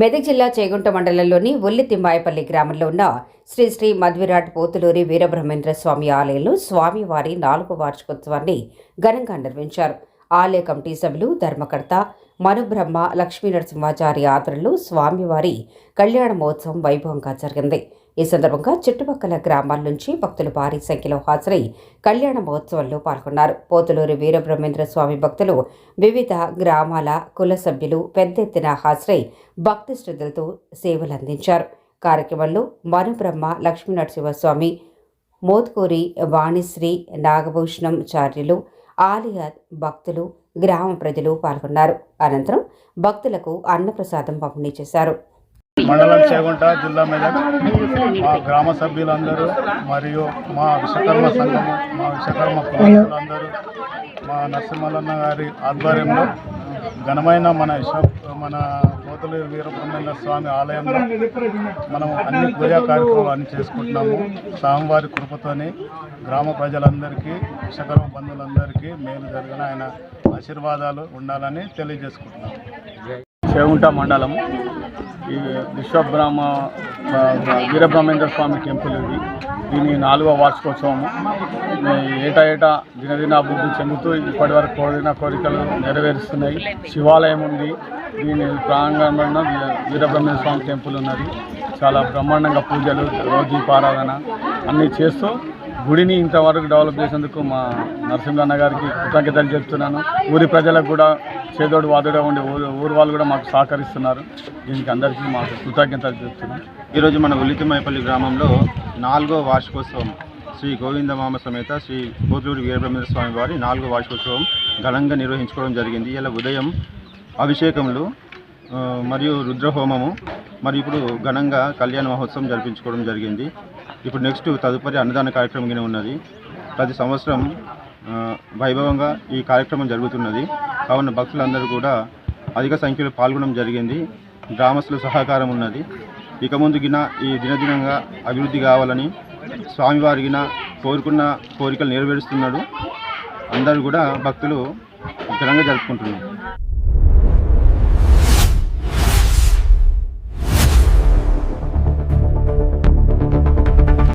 మెదక్ జిల్లా చేగుంట మండలంలోని ఒల్లి తిమ్మాయపల్లి గ్రామంలో ఉన్న శ్రీ శ్రీ మధ్విరాట్ పోతులూరి వీరబ్రహ్మేంద్ర స్వామి ఆలయంలో స్వామివారి నాలుగు వార్షికోత్సవాన్ని ఘనంగా నిర్వహించారు. ఆలయ కమిటీ సభ్యులు ధర్మకర్త మనుబ్రహ్మ లక్ష్మీ నరసింహాచారి ఆధ్వర్యంలో స్వామివారి కళ్యాణ మహోత్సవం వైభవంగా జరిగింది. ఈ సందర్భంగా చుట్టుపక్కల గ్రామాల నుంచి భక్తులు భారీ సంఖ్యలో హాజరై కళ్యాణ మహోత్సవంలో పాల్గొన్నారు. పోతులూరి వీరబ్రహ్మేంద్ర స్వామి భక్తులు వివిధ గ్రామాల కుల సభ్యులు పెద్ద ఎత్తున హాజరై భక్తి శ్రద్ధలతో సేవలు అందించారు. కార్యక్రమంలో మనుబ్రహ్మ లక్ష్మీ నరసింహస్వామి మోత్కూరి వాణిశ్రీ నాగభూషణం చార్యులు ఆలయ భక్తులు గ్రామ ప్రజలు పాల్గొన్నారు. అనంతరం భక్తులకు అన్నప్రసాదం పంపిణీ చేశారు. మండలం చేగుంట జిల్లా మెదక్ మా గ్రామ సభ్యులందరూ మరియు మా విశ్వకర్మ సంఘము మా విశ్వకర్మ కుటుంబాలందరూ మా నరసింహలన్న గారి ఆధ్వర్యంలో ఘనమైన మన మన కోతలు వీరబ్రహ్మేంద్ర స్వామి ఆలయంలో మనం అన్ని పూజా కార్యక్రమాలు అన్ని చేసుకుంటున్నాము. స్వామివారి కృపతోని గ్రామ ప్రజలందరికీ విశ్వకర్మ బంధువులందరికీ మేలు జరిగిన ఆయన ఆశీర్వాదాలు ఉండాలని తెలియజేసుకుంటున్నాము. చేగుంట మండలం విశ్వబ్రహ్మ వీరబ్రహ్మేంద్ర స్వామి టెంపుల్ ఇది. దీని నాలుగవ వార్షికోత్సవము. ఏటా ఏటా దినదిన అభివృద్ధి చెందుతూ ఇప్పటి వరకు కోరిన కోరికలు నెరవేరుస్తున్నాయి. శివాలయం ఉంది. దీని ప్రాంగణంలో వీరబ్రహ్మేంద్ర స్వామి టెంపుల్ ఉన్నది. చాలా బ్రహ్మాండంగా పూజలు రోజు దీపారాధన అన్నీ చేస్తూ గుడిని ఇంతవరకు డెవలప్ చేసేందుకు మా నరసింహన్న గారికి కృతజ్ఞతలు చెప్తున్నాను. ఊరి ప్రజలకు కూడా చేదోడు వాదుగా ఉండి ఊరు ఊరు వాళ్ళు కూడా మాకు సహకరిస్తున్నారు. దీనికి అందరికీ మాకు కృతజ్ఞతలు చెప్తున్నాను. ఈరోజు మన ఉల్లితిమైపల్లి గ్రామంలో నాలుగో వార్షికోత్సవం శ్రీ గోవిందమామ సమేత శ్రీ పోతులూరి వీరబ్రహ్మేంద్ర స్వామి వారి నాలుగో వార్షికోత్సవం ఘనంగా నిర్వహించుకోవడం జరిగింది. ఇలా ఉదయం అభిషేకములు మరియు రుద్రహోమము మరియు ఇప్పుడు ఘనంగా కళ్యాణ మహోత్సవం జరిపించుకోవడం జరిగింది. ఇప్పుడు నెక్స్ట్ తదుపరి అన్నదాన కార్యక్రమం కింద ఉన్నది. ప్రతి సంవత్సరం వైభవంగా ఈ కార్యక్రమం జరుగుతున్నది. కావున భక్తులందరూ కూడా అధిక సంఖ్యలో పాల్గొనడం జరిగింది. గ్రామస్తుల సహకారం ఉన్నది. ఇక ముందు గిన ఈ దినదినంగా అభివృద్ధి కావాలని స్వామివారిగిన కోరుకున్న కోరికలు నెరవేరుస్తున్నాడు. అందరూ కూడా భక్తులు ఘనంగా జరుపుకుంటున్నారు.